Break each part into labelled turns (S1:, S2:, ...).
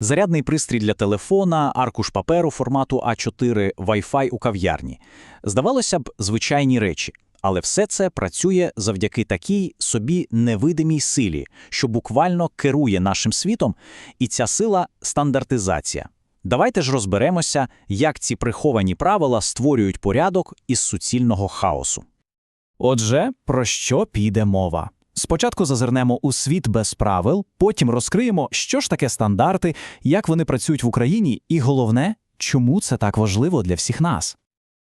S1: Зарядний пристрій для телефона, аркуш паперу формату А4, Wi-Fi у кав'ярні. Здавалося б, звичайні речі. Але все це працює завдяки такій собі невидимій силі, що буквально керує нашим світом, і ця сила – стандартизація. Давайте ж розберемося, як ці приховані правила створюють порядок із суцільного хаосу.
S2: Отже, про що піде мова? Спочатку зазирнемо у світ без правил, потім розкриємо, що ж таке стандарти, як вони працюють в Україні, і головне, чому це так важливо для всіх нас.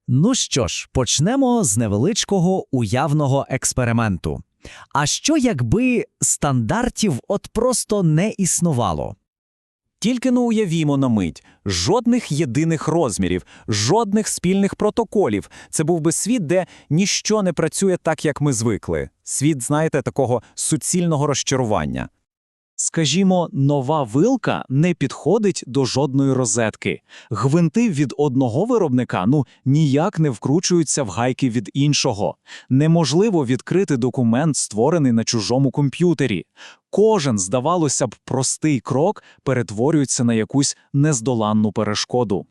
S3: Ну що ж, почнемо з невеличкого уявного експерименту. А що якби стандартів от просто не існувало?
S1: Тільки не уявімо на мить жодних єдиних розмірів, жодних спільних протоколів. Це був би світ, де ніщо не працює так, як ми звикли. Світ, знаєте, такого суцільного розчарування.
S2: Скажімо, нова вилка не підходить до жодної розетки. Гвинти від одного виробника ну ніяк не вкручуються в гайки від іншого. Неможливо відкрити документ, створений на чужому комп'ютері. Кожен, здавалося б, простий крок перетворюється на якусь нездоланну перешкоду.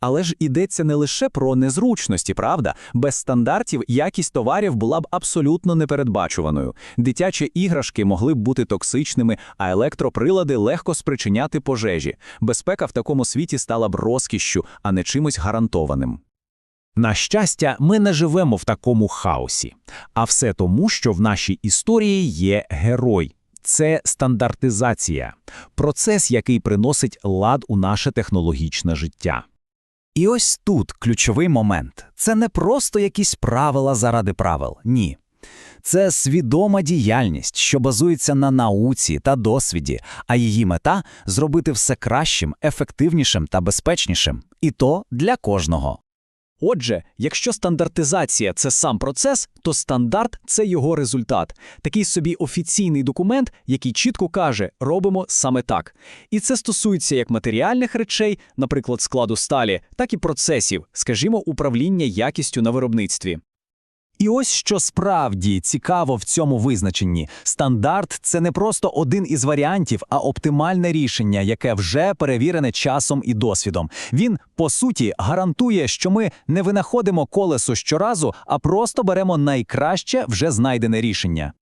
S1: Але ж йдеться не лише про незручності, правда? Без стандартів якість товарів була б абсолютно непередбачуваною. Дитячі іграшки могли б бути токсичними, а електроприлади легко спричиняти пожежі. Безпека в такому світі стала б розкішшю, а не чимось гарантованим. На щастя, ми не живемо в такому хаосі. А все тому, що в нашій історії є герой. Це стандартизація, процес, який приносить лад у наше технологічне життя.
S3: І ось тут ключовий момент. Це не просто якісь правила заради правил. Ні. Це свідома діяльність, що базується на науці та досвіді, а її мета зробити все кращим, ефективнішим та безпечнішим. І то для кожного.
S2: Отже, якщо стандартизація це сам процес, то стандарт це його результат. Такий собі офіційний документ, який чітко каже, робимо саме так. І це стосується як матеріальних речей, наприклад, складу сталі, так і процесів, скажімо, управління якістю на виробництві.
S3: І ось що справді цікаво в цьому визначенні: стандарт це не просто один із варіантів, а оптимальне рішення, яке вже перевірене часом і досвідом. Він, по суті, гарантує, що ми не винаходимо колесо щоразу, а просто беремо найкраще вже знайдене рішення.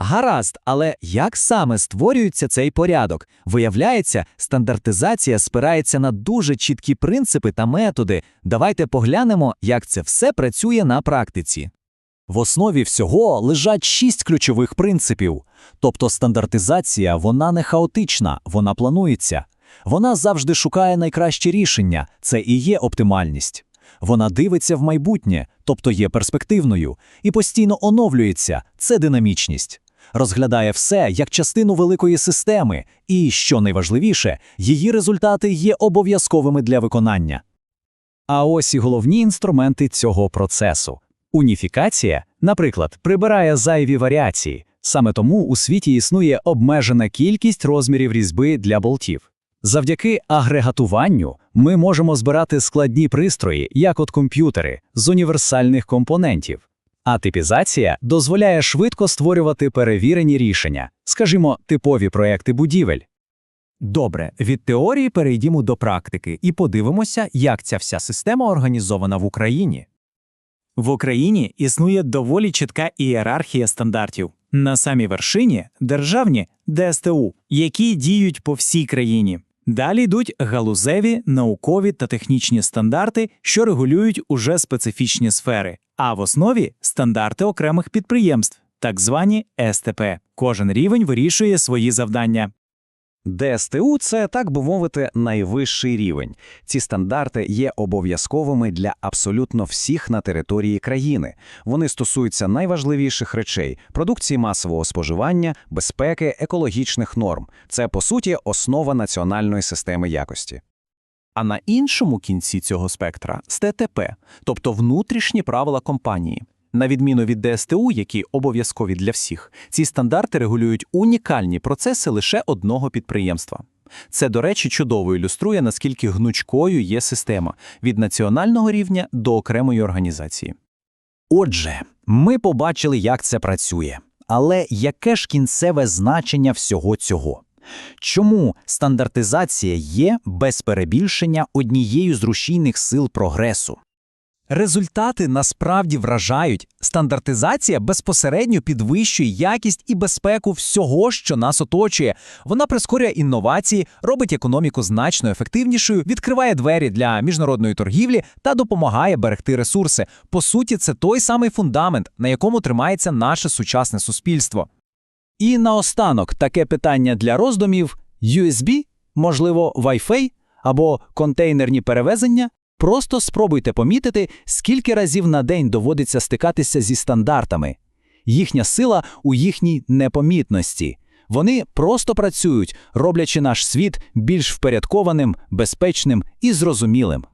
S3: Гаразд, але як саме створюється цей порядок? Виявляється, стандартизація спирається на дуже чіткі принципи та методи. Давайте поглянемо, як це все працює на практиці. В основі всього лежать шість ключових принципів. Тобто стандартизація, вона не хаотична, вона планується. Вона завжди шукає найкращі рішення, це і є оптимальність. Вона дивиться в майбутнє, тобто є перспективною, і постійно оновлюється, це динамічність. Розглядає все як частину великої системи, і, що найважливіше, її результати є обов'язковими для виконання. А ось і головні інструменти цього процесу. Уніфікація, наприклад, прибирає зайві варіації. Саме тому у світі існує обмежена кількість розмірів різьби для болтів. Завдяки агрегатуванню ми можемо збирати складні пристрої, як от комп'ютери, з універсальних компонентів. А типізація дозволяє швидко створювати перевірені рішення, скажімо, типові проекти будівель. Добре, від теорії перейдімо до практики і подивимося, як ця вся система організована в Україні.
S2: В Україні існує доволі чітка ієрархія стандартів. На самій вершині державні ДСТУ, які діють по всій країні. Далі йдуть галузеві, наукові та технічні стандарти, що регулюють уже специфічні сфери, а в основі стандарти окремих підприємств, так звані СТП. Кожен рівень вирішує свої завдання.
S1: ДСТУ – це, так би мовити, найвищий рівень. Ці стандарти є обов'язковими для абсолютно всіх на території країни. Вони стосуються найважливіших речей – продукції масового споживання, безпеки, екологічних норм. Це, по суті, основа національної системи якості.
S2: А на іншому кінці цього спектра СТТП, тобто внутрішні правила компанії. На відміну від ДСТУ, які обов'язкові для всіх, ці стандарти регулюють унікальні процеси лише одного підприємства. Це, до речі, чудово ілюструє, наскільки гнучкою є система від національного рівня до окремої організації.
S3: Отже, ми побачили, як це працює. Але яке ж кінцеве значення всього цього? Чому стандартизація є без перебільшення однією з рушійних сил прогресу? Результати насправді вражають. Стандартизація безпосередньо підвищує якість і безпеку всього, що нас оточує. Вона прискорює інновації, робить економіку значно ефективнішою, відкриває двері для міжнародної торгівлі та допомагає берегти ресурси. По суті, це той самий фундамент, на якому тримається наше сучасне суспільство. І наостанок таке питання для роздумів: USB, можливо, Wi-Fi або контейнерні перевезення. Просто спробуйте помітити, скільки разів на день доводиться стикатися зі стандартами. Їхня сила у їхній непомітності. Вони просто працюють, роблячи наш світ більш впорядкованим, безпечним і зрозумілим.